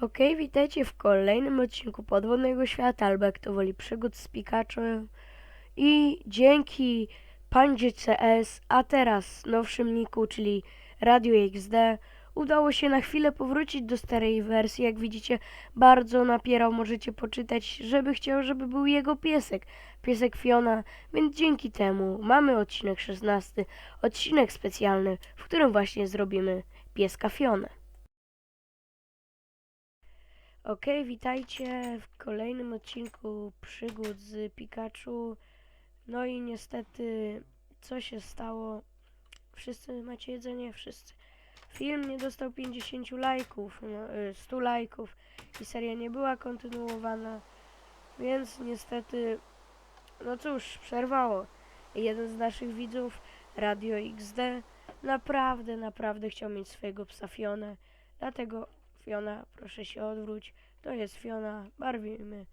Okej, witajcie w kolejnym odcinku Podwodnego Świata, albo jak to woli, przygód z Pikachu. I dzięki Pandzie CS, a teraz nowszym niku, czyli Radio XD, udało się na chwilę powrócić do starej wersji. Jak widzicie, bardzo napierał, możecie poczytać, żeby chciał, żeby był jego piesek, piesek Fiona, więc dzięki temu mamy odcinek 16, odcinek specjalny, w którym właśnie zrobimy pieska Fionę. Okej, witajcie w kolejnym odcinku przygód z Pikachu. No i niestety, co się stało? Wszyscy macie jedzenie? Wszyscy. Film nie dostał 50 lajków, no, y, 100 lajków i seria nie była kontynuowana, więc niestety, no cóż, przerwało. Jeden z naszych widzów, Radio XD, naprawdę, naprawdę chciał mieć swojego psa Fionę, dlatego Fiona, proszę się odwróć. To jest Fiona, barwimy.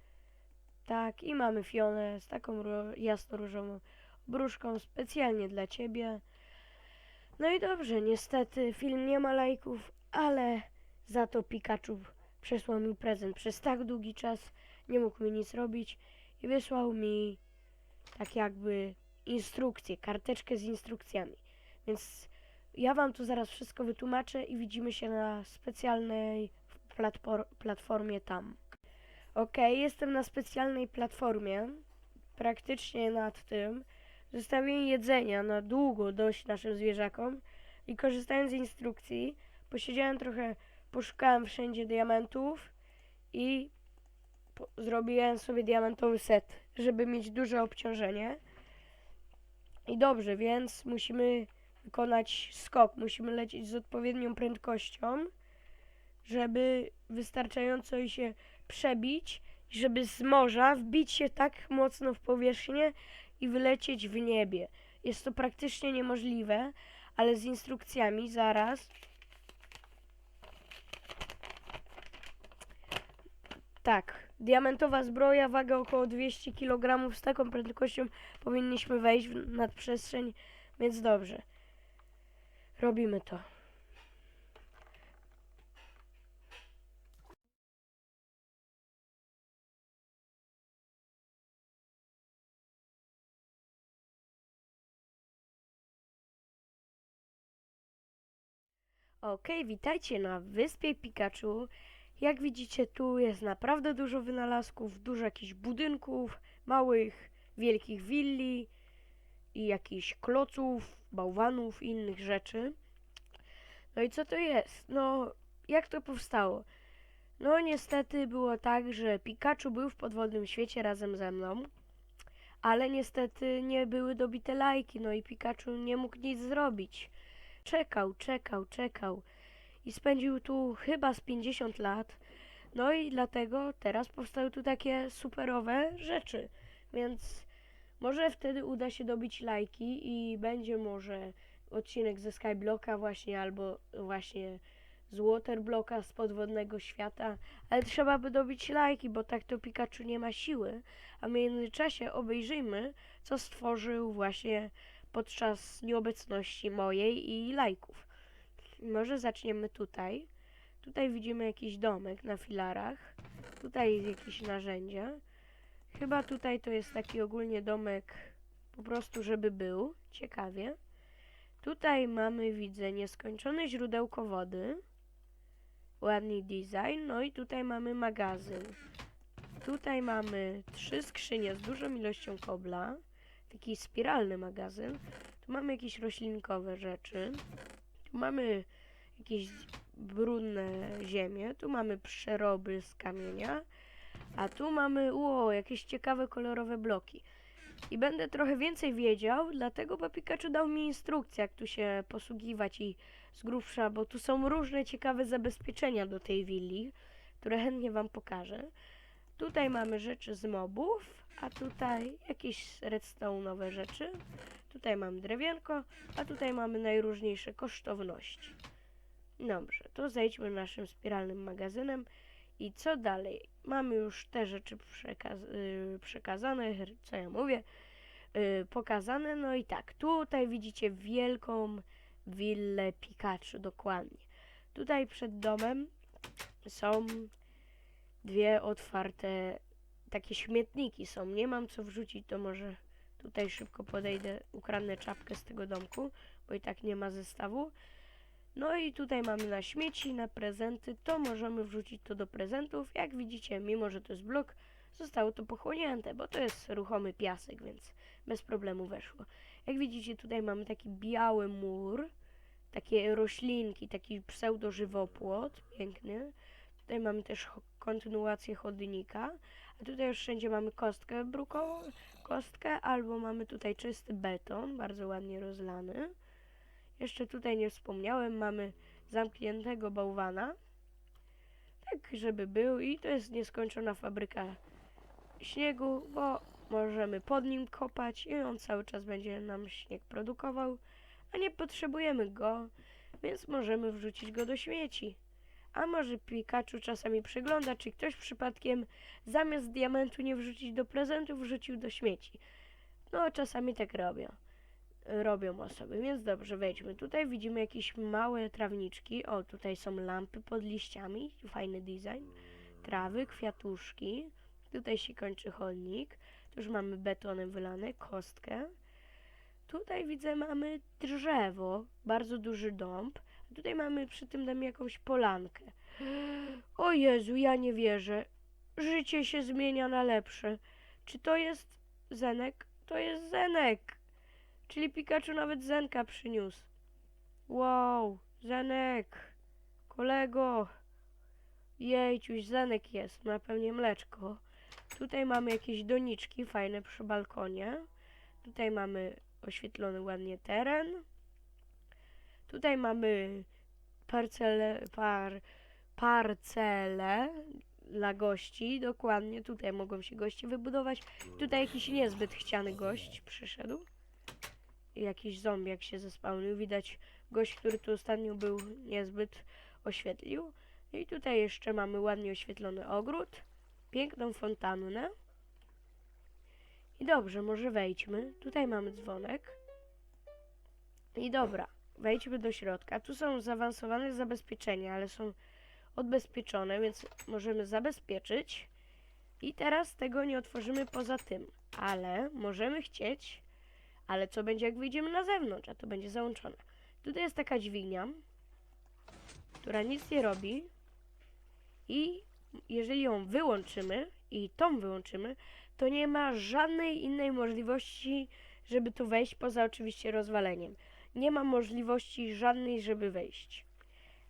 Tak, i mamy Fionę z taką jasno-różową bruszką specjalnie dla ciebie. No i dobrze, niestety film nie ma lajków, ale za to Pikachu przesłał mi prezent. Przez tak długi czas nie mógł mi nic robić i wysłał mi tak jakby instrukcję, karteczkę z instrukcjami. Więc ja wam tu zaraz wszystko wytłumaczę i widzimy się na specjalnej platfor- platformie tam. Okej, jestem na specjalnej platformie, praktycznie nad tym. Zostawiłem jedzenia na długo dość naszym zwierzakom i korzystając z instrukcji, posiedziałem trochę, poszukałem wszędzie diamentów i zrobiłem sobie diamentowy set, żeby mieć duże obciążenie. I dobrze, więc musimy wykonać skok. Musimy lecieć z odpowiednią prędkością, żeby wystarczająco się przebić, żeby z morza wbić się tak mocno w powierzchnię i wylecieć w niebie. Jest to praktycznie niemożliwe, ale z instrukcjami zaraz. Tak, diamentowa zbroja, waga około 200 kg. Z taką prędkością powinniśmy wejść w nadprzestrzeń, więc dobrze. Robimy to. Okej, witajcie na wyspie Pikachu. Jak widzicie, tu jest naprawdę dużo wynalazków, dużo jakichś budynków, małych, wielkich willi i jakichś kloców, bałwanów i innych rzeczy. No i co to jest? No, jak to powstało? No, niestety było tak, że Pikachu był w podwodnym świecie razem ze mną, ale niestety nie były dobite lajki, no i Pikachu nie mógł nic zrobić. Czekał, czekał, czekał i spędził tu chyba z 50 lat. No i dlatego teraz powstały tu takie superowe rzeczy. Więc może wtedy uda się dobić lajki i będzie może odcinek ze Skyblocka właśnie albo właśnie z Waterblocka z podwodnego świata, ale trzeba by dobić lajki, bo tak to Pikachu nie ma siły. A w międzyczasie obejrzyjmy, co stworzył właśnie podczas nieobecności mojej i lajków. Może zaczniemy tutaj. Tutaj widzimy jakiś domek na filarach. Tutaj jakieś narzędzia. Chyba tutaj to jest taki ogólnie domek po prostu, żeby był. Ciekawie. Tutaj mamy, widzę, nieskończone źródełko wody. Ładny design. No i tutaj mamy magazyn. Tutaj mamy trzy skrzynie z dużą ilością kobla. Taki spiralny magazyn. Tu mamy jakieś roślinkowe rzeczy. Tu mamy jakieś brudne ziemie. Tu mamy przeroby z kamienia. A tu mamy, ło, jakieś ciekawe kolorowe bloki. I będę trochę więcej wiedział, dlatego bo Pikachu dał mi instrukcję, jak tu się posługiwać i z grubsza, bo tu są różne ciekawe zabezpieczenia do tej willi, które chętnie Wam pokażę. Tutaj mamy rzeczy z mobów, a tutaj jakieś redstone'owe rzeczy. Tutaj mam drewienko, a tutaj mamy najróżniejsze kosztowności. Dobrze, to zejdźmy naszym spiralnym magazynem. I co dalej? Mamy już te rzeczy przekaz- y, przekazane, co ja mówię, y, pokazane. No i tak, tutaj widzicie wielką willę Pikachu, dokładnie. Tutaj przed domem są dwie otwarte takie śmietniki są. Nie mam co wrzucić, to może tutaj szybko podejdę, ukradnę czapkę z tego domku, bo i tak nie ma zestawu. No i tutaj mamy na śmieci, na prezenty, to możemy wrzucić to do prezentów. Jak widzicie, mimo że to jest blok, zostało to pochłonięte, bo to jest ruchomy piasek, więc bez problemu weszło. Jak widzicie, tutaj mamy taki biały mur, takie roślinki, taki pseudo-żywopłot, piękny. Tutaj mamy też kontynuację chodnika, a tutaj już wszędzie mamy kostkę brukową, kostkę, albo mamy tutaj czysty beton, bardzo ładnie rozlany. Jeszcze tutaj nie wspomniałem, mamy zamkniętego bałwana, tak żeby był i to jest nieskończona fabryka śniegu, bo możemy pod nim kopać i on cały czas będzie nam śnieg produkował, a nie potrzebujemy go, więc możemy wrzucić go do śmieci. A może Pikachu czasami przygląda, czy ktoś przypadkiem zamiast diamentu nie wrzucić do prezentu, wrzucił do śmieci. No, czasami tak robią. Robią osoby, więc dobrze, wejdźmy. Tutaj widzimy jakieś małe trawniczki. O, tutaj są lampy pod liściami, fajny design. Trawy, kwiatuszki. Tutaj się kończy chodnik. Tu już mamy betonem wylane, kostkę. Tutaj widzę mamy drzewo, bardzo duży dąb. Tutaj mamy przy tym dam jakąś polankę. O Jezu, ja nie wierzę. Życie się zmienia na lepsze. Czy to jest Zenek? To jest Zenek. Czyli Pikachu nawet Zenka przyniósł. Wow, Zenek. Kolego. Jejciuś, Zenek jest. Ma pewnie mleczko. Tutaj mamy jakieś doniczki fajne przy balkonie. Tutaj mamy oświetlony ładnie teren. Tutaj mamy parcele, par, parcele dla gości, dokładnie. Tutaj mogą się goście wybudować. Tutaj jakiś niezbyt chciany gość przyszedł. Jakiś zombiak się zespałnił. Widać gość, który tu ostatnio był, niezbyt oświetlił. I tutaj jeszcze mamy ładnie oświetlony ogród. Piękną fontannę. I dobrze, może wejdźmy. Tutaj mamy dzwonek. I dobra, wejdźmy do środka. Tu są zaawansowane zabezpieczenia, ale są odbezpieczone, więc możemy zabezpieczyć. I teraz tego nie otworzymy poza tym. Ale możemy chcieć, ale co będzie jak wyjdziemy na zewnątrz, a to będzie załączone. Tutaj jest taka dźwignia, która nic nie robi i jeżeli ją wyłączymy i tą wyłączymy, to nie ma żadnej innej możliwości, żeby tu wejść, poza oczywiście rozwaleniem. Nie ma możliwości żadnej, żeby wejść.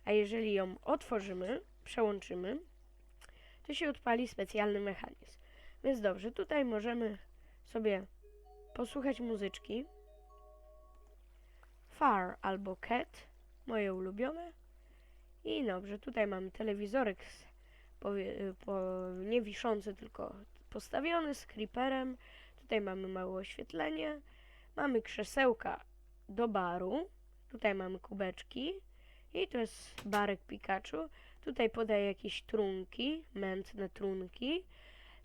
A jeżeli ją otworzymy, przełączymy, to się odpali specjalny mechanizm. Więc dobrze, tutaj możemy sobie posłuchać muzyczki. Far albo Cat, moje ulubione. I dobrze, tutaj mamy telewizorek po, nie wiszący, tylko postawiony z creeperem. Tutaj mamy małe oświetlenie. Mamy krzesełka do baru. Tutaj mamy kubeczki. I to jest barek Pikachu. Tutaj podaje jakieś trunki, mętne trunki.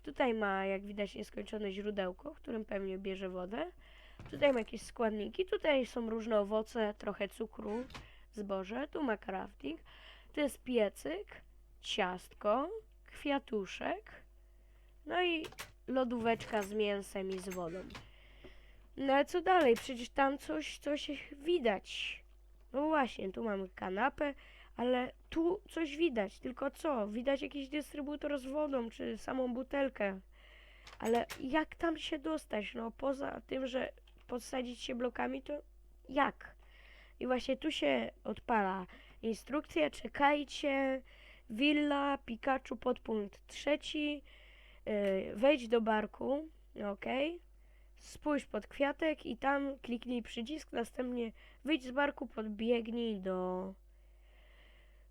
Tutaj ma, jak widać, nieskończone źródełko, w którym pewnie bierze wodę. Tutaj ma jakieś składniki. Tutaj są różne owoce, trochę cukru, zboże. Tu ma crafting. Tu jest piecyk, ciastko, kwiatuszek. No i lodóweczka z mięsem i z wodą. No ale co dalej? Przecież tam coś, coś widać. No właśnie, tu mamy kanapę, ale tu coś widać. Tylko co? Widać jakiś dystrybutor z wodą, czy samą butelkę. Ale jak tam się dostać? No poza tym, że podsadzić się blokami, to jak? I właśnie tu się odpala instrukcja. Czekajcie. Willa, Pikachu, podpunkt trzeci. Yy, wejdź do barku. Ok. Spójrz pod kwiatek i tam kliknij przycisk. Następnie wyjdź z barku, podbiegnij do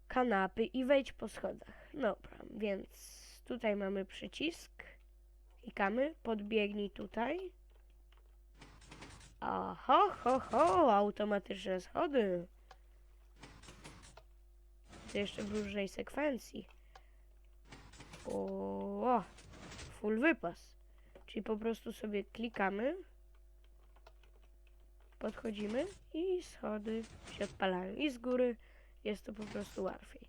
kanapy i wejdź po schodach. Dobra, więc tutaj mamy przycisk. Klikamy, podbiegnij tutaj. Aha, ho, ho, automatyczne schody. To jeszcze w różnej sekwencji. O, full wypas. Czyli po prostu sobie klikamy, podchodzimy i schody się odpalają. I z góry jest to po prostu łatwiej.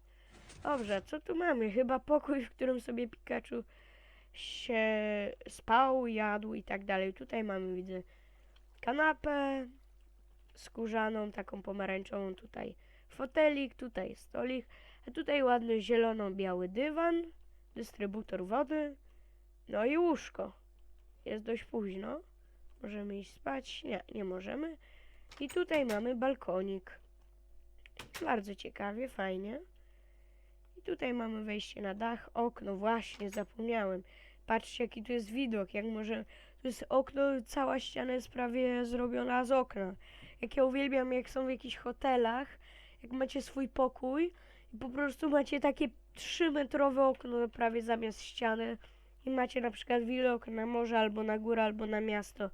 Dobrze, co tu mamy? Chyba pokój, w którym sobie Pikachu się spał, jadł i tak dalej. Tutaj mamy, widzę, kanapę skórzaną, taką pomarańczową, tutaj fotelik, tutaj stolik, a tutaj ładny zielono-biały dywan, dystrybutor wody, no i łóżko. Jest dość późno. Możemy iść spać? Nie, nie możemy. I tutaj mamy balkonik. Bardzo ciekawie, fajnie. I tutaj mamy wejście na dach, okno, właśnie, zapomniałem. Patrzcie, jaki tu jest widok, jak może... To jest okno, cała ściana jest prawie zrobiona z okna. Jak ja uwielbiam, jak są w jakichś hotelach, jak macie swój pokój i po prostu macie takie 3-metrowe okno prawie zamiast ściany i macie na przykład widok na morze, albo na górę, albo na miasto,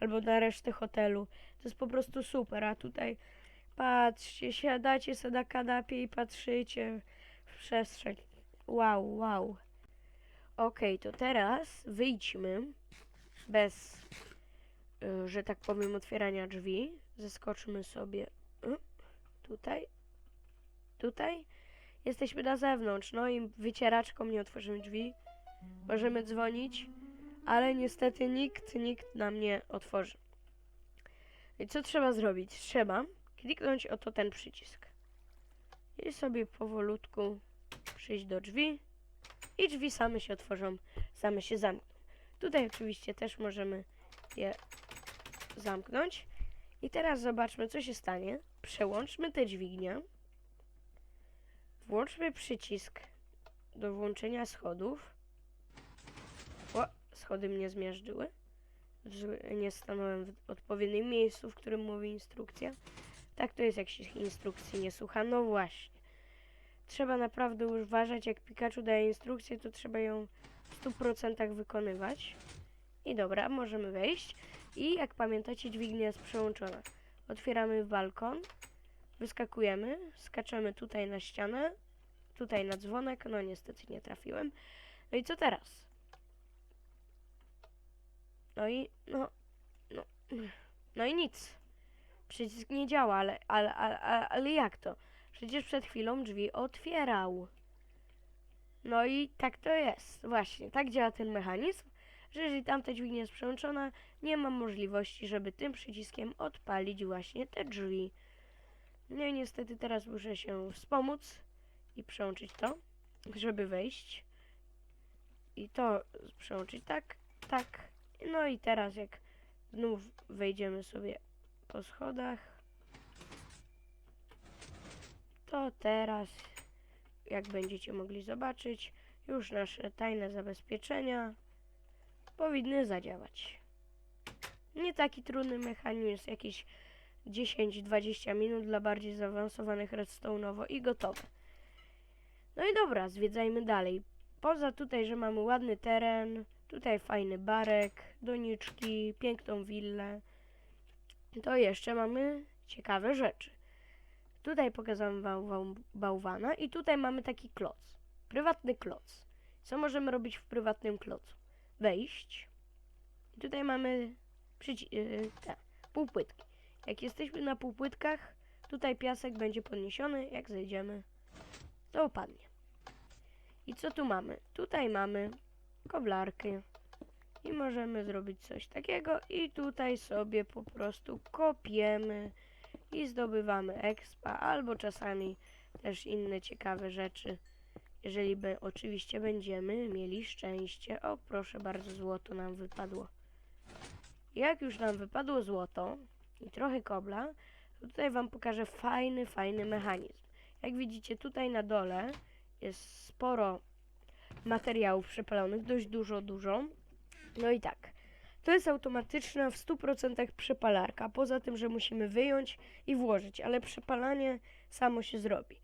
albo na resztę hotelu. To jest po prostu super, a tutaj patrzcie, siadacie sobie na kanapie i patrzycie w przestrzeń. Wow, wow. Okej, to teraz wyjdźmy bez, y, że tak powiem, otwierania drzwi. Zeskoczmy sobie y, tutaj, tutaj. Jesteśmy na zewnątrz, no i wycieraczką nie otworzymy drzwi. Możemy dzwonić, ale niestety nikt, nikt nam nie otworzy. I co trzeba zrobić? Trzeba kliknąć oto ten przycisk. I sobie powolutku przyjść do drzwi. I drzwi same się otworzą, same się zamkną. Tutaj oczywiście też możemy je zamknąć. I teraz zobaczmy, co się stanie. Przełączmy te dźwignie. Włączmy przycisk do włączenia schodów. O, schody mnie zmiażdżyły. Nie stanąłem w odpowiednim miejscu, w którym mówi instrukcja. Tak to jest, jak się instrukcji nie słucha. No właśnie. Trzeba naprawdę uważać, jak Pikachu daje instrukcję, to trzeba ją w 100% wykonywać. I dobra, możemy wejść. I jak pamiętacie, dźwignia jest przełączona. Otwieramy balkon, wyskakujemy, skaczemy tutaj na ścianę, tutaj na dzwonek, no niestety nie trafiłem. No i co teraz? No i, no, no, no i nic. Przycisk nie działa, ale, ale, ale, ale, jak to? Przecież przed chwilą drzwi otwierał. No i tak to jest. Właśnie, tak działa ten mechanizm, że jeżeli tamta dźwignia jest przełączona, nie ma możliwości, żeby tym przyciskiem odpalić właśnie te drzwi. No i niestety teraz muszę się wspomóc i przełączyć to, żeby wejść. I to przełączyć tak, tak. No i teraz jak znów wejdziemy sobie po schodach, to teraz, jak będziecie mogli zobaczyć, już nasze tajne zabezpieczenia powinny zadziałać. Nie taki trudny mechanizm, jakieś 10-20 minut dla bardziej zaawansowanych redstone'owo i gotowe. No i dobra, zwiedzajmy dalej. Poza tutaj, że mamy ładny teren, tutaj fajny barek, doniczki, piękną willę, to jeszcze mamy ciekawe rzeczy. Tutaj pokazałem wam bałwana i tutaj mamy taki kloc. Prywatny kloc. Co możemy robić w prywatnym klocu? Wejść. I tutaj mamy przyci- yy, te, półpłytki. Jak jesteśmy na półpłytkach, tutaj piasek będzie podniesiony. Jak zejdziemy, to upadnie. I co tu mamy? Tutaj mamy koblarki. I możemy zrobić coś takiego i tutaj sobie po prostu kopiemy i zdobywamy expa, albo czasami też inne ciekawe rzeczy. Jeżeli by, oczywiście będziemy mieli szczęście. O, proszę bardzo, złoto nam wypadło. Jak już nam wypadło złoto i trochę kobla, to tutaj Wam pokażę fajny, fajny mechanizm. Jak widzicie, tutaj na dole jest sporo materiałów przepalonych, dość dużo, dużo. No i tak, to jest automatyczna w 100% przepalarka, poza tym, że musimy wyjąć i włożyć, ale przepalanie samo się zrobi.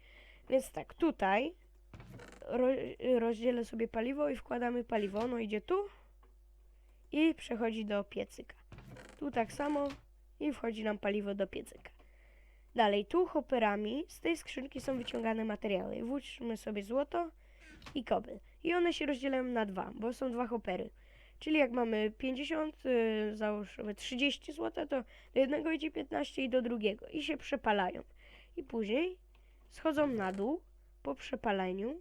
Więc tak, tutaj ro, rozdzielę sobie paliwo i wkładamy paliwo, no idzie tu i przechodzi do piecyka. Tu tak samo i wchodzi nam paliwo do piecyka. Dalej, tu hopperami z tej skrzynki są wyciągane materiały. Włóżmy sobie złoto i koby. I one się rozdzielają na dwa, bo są dwa hoppery. Czyli jak mamy 50, y, załóżmy 30 zł, to do jednego idzie 15 i do drugiego. I się przepalają. I później schodzą na dół, po przepaleniu.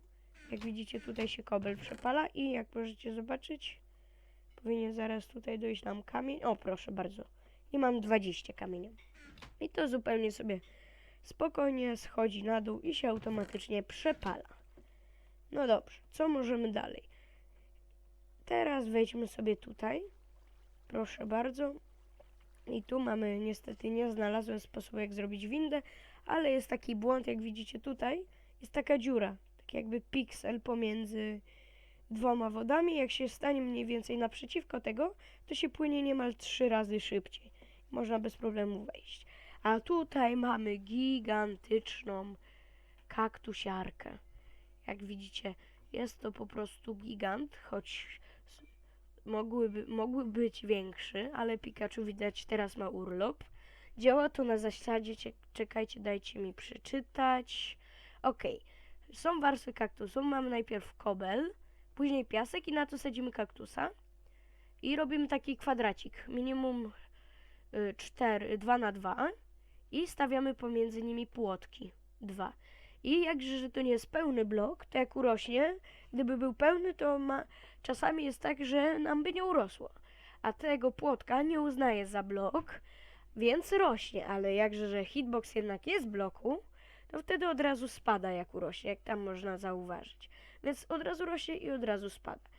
Jak widzicie, tutaj się kobel przepala i jak możecie zobaczyć, powinien zaraz tutaj dojść nam kamień. O, proszę bardzo. I mam 20 kamienia. I to zupełnie sobie spokojnie schodzi na dół i się automatycznie przepala. No dobrze, co możemy dalej? Teraz wejdźmy sobie tutaj. Proszę bardzo. I tu mamy, niestety nie znalazłem sposobu jak zrobić windę, ale jest taki błąd, jak widzicie tutaj. Jest taka dziura, tak jakby piksel pomiędzy dwoma wodami. Jak się stanie mniej więcej naprzeciwko tego, to się płynie niemal trzy razy szybciej. Można bez problemu wejść. A tutaj mamy gigantyczną kaktusiarkę. Jak widzicie, jest to po prostu gigant, choć mogłyby, mógłby być większy, ale Pikachu widać teraz ma urlop. Działa to na zasadzie, cie- czekajcie, dajcie mi przeczytać. Okej, są warstwy kaktusu, mamy najpierw kobel, później piasek i na to sadzimy kaktusa. I robimy taki kwadracik, minimum 4, 2 na 2 i stawiamy pomiędzy nimi płotki, dwa. I jakże, że to nie jest pełny blok, to jak urośnie, gdyby był pełny, to ma, czasami jest tak, że nam by nie urosło. A tego płotka nie uznaje za blok, więc rośnie, ale jakże, że hitbox jednak jest bloku, to wtedy od razu spada jak urośnie, jak tam można zauważyć. Więc od razu rośnie i od razu spada.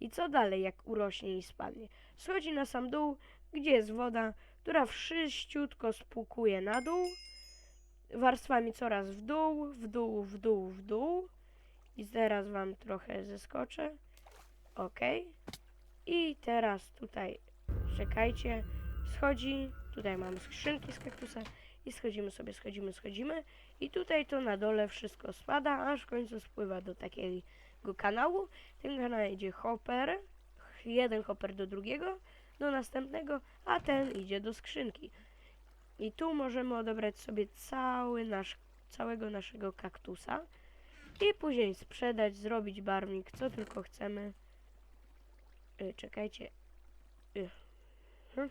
I co dalej, jak urośnie i spadnie? Schodzi na sam dół, gdzie jest woda, która wszyściutko spłukuje na dół, warstwami coraz w dół, w dół, w dół, w dół. I teraz wam trochę zeskoczę. Ok. I teraz tutaj, czekajcie, schodzi, tutaj mamy skrzynki z kaktusa i schodzimy sobie, schodzimy, schodzimy. I tutaj to na dole wszystko spada, aż w końcu spływa do takiego kanału. Ten kanał idzie hopper, jeden hopper do drugiego, do następnego, a ten idzie do skrzynki. I tu możemy odebrać sobie cały nasz, całego naszego kaktusa i później sprzedać, zrobić barwnik, co tylko chcemy. Y, czekajcie. Y, hm.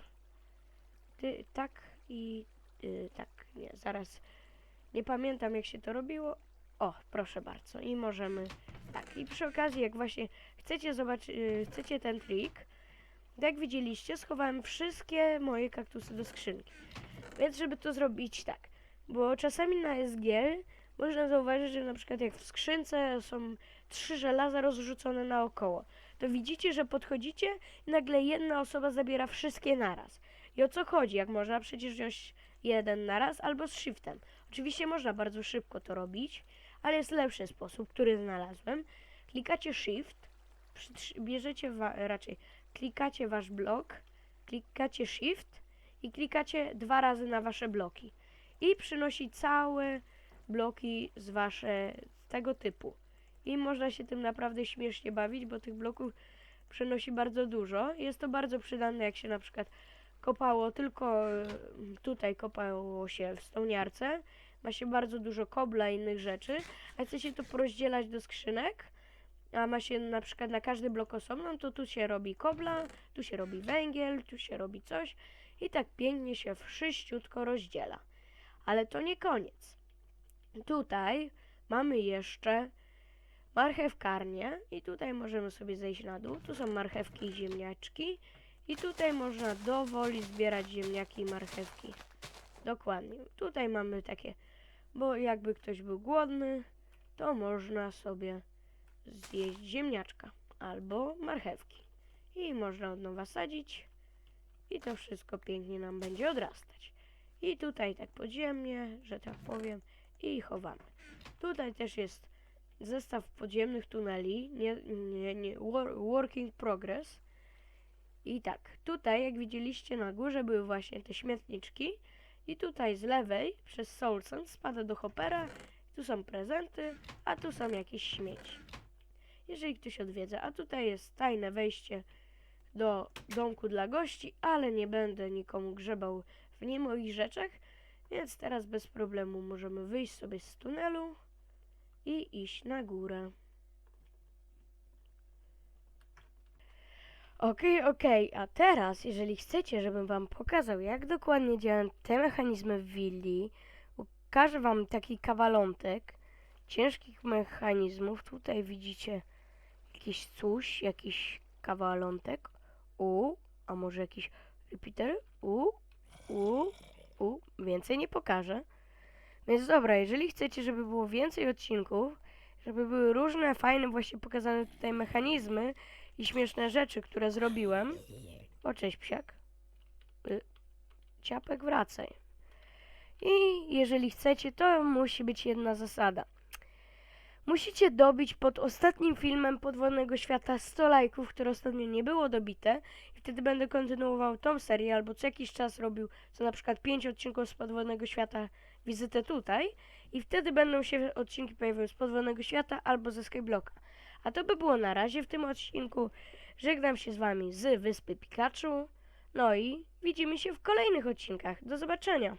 Ty, tak i y, tak, nie, zaraz. Nie pamiętam jak się to robiło. O, proszę bardzo. I możemy, tak. I przy okazji, jak właśnie chcecie zobaczyć, chcecie ten trik, jak widzieliście, schowałem wszystkie moje kaktusy do skrzynki. Więc żeby to zrobić tak, bo czasami na SG można zauważyć, że na przykład jak w skrzynce są trzy żelaza rozrzucone naokoło, to widzicie, że podchodzicie i nagle jedna osoba zabiera wszystkie naraz. I o co chodzi? Jak można przecież wziąć jeden naraz albo z shiftem. Oczywiście można bardzo szybko to robić, ale jest lepszy sposób, który znalazłem. Klikacie shift, bierzecie raczej klikacie wasz blok, klikacie shift i klikacie dwa razy na wasze bloki. I przynosi całe bloki z wasze z tego typu. I można się tym naprawdę śmiesznie bawić, bo tych bloków przynosi bardzo dużo. Jest to bardzo przydatne, jak się na przykład kopało tylko e, tutaj kopało się w stoniarce. Ma się bardzo dużo kobla i innych rzeczy, a chce się to porozdzielać do skrzynek, a ma się na przykład na każdy blok osobno, to tu się robi kobla, tu się robi węgiel, tu się robi coś i tak pięknie się wszyściutko rozdziela. Ale to nie koniec. Tutaj mamy jeszcze marchewkarnię i tutaj możemy sobie zejść na dół. Tu są marchewki i ziemniaczki i tutaj można dowoli zbierać ziemniaki i marchewki. Dokładnie. Tutaj mamy takie, bo jakby ktoś był głodny, to można sobie zjeść ziemniaczka albo marchewki. I można od nowa sadzić i to wszystko pięknie nam będzie odrastać. I tutaj tak podziemnie, że tak powiem, i chowamy. Tutaj też jest zestaw podziemnych tuneli, nie, nie, nie, wor- working progress. I tak, tutaj jak widzieliście na górze były właśnie te śmietniczki i tutaj z lewej przez Soulsen spada do hopera, tu są prezenty, a tu są jakieś śmieci. Jeżeli ktoś odwiedza, a tutaj jest tajne wejście do domku dla gości, ale nie będę nikomu grzebał w nie moich rzeczach, więc teraz bez problemu możemy wyjść sobie z tunelu i iść na górę. Okej, okej, a teraz, jeżeli chcecie, żebym wam pokazał, jak dokładnie działają te mechanizmy w willi, ukażę wam taki kawalątek, ciężkich mechanizmów. Tutaj widzicie jakiś coś, jakiś kawalątek. U, a może jakiś repeater? U, u, u. Więcej nie pokażę. Więc dobra, jeżeli chcecie, żeby było więcej odcinków, żeby były różne, fajne, właśnie pokazane tutaj mechanizmy i śmieszne rzeczy, które zrobiłem. O, cześć psiak. Y, Ciapek, wracaj. I jeżeli chcecie, to musi być jedna zasada. Musicie dobić pod ostatnim filmem Podwodnego Świata 100 lajków, które ostatnio nie było dobite. I wtedy będę kontynuował tą serię, albo co jakiś czas robił, co na przykład 5 odcinków z Podwodnego Świata, wizytę tutaj. I wtedy będą się odcinki pojawiały z Podwodnego Świata albo ze Skyblocka. A to by było na razie w tym odcinku. Żegnam się z Wami z Wyspy Pikachu. No i widzimy się w kolejnych odcinkach. Do zobaczenia.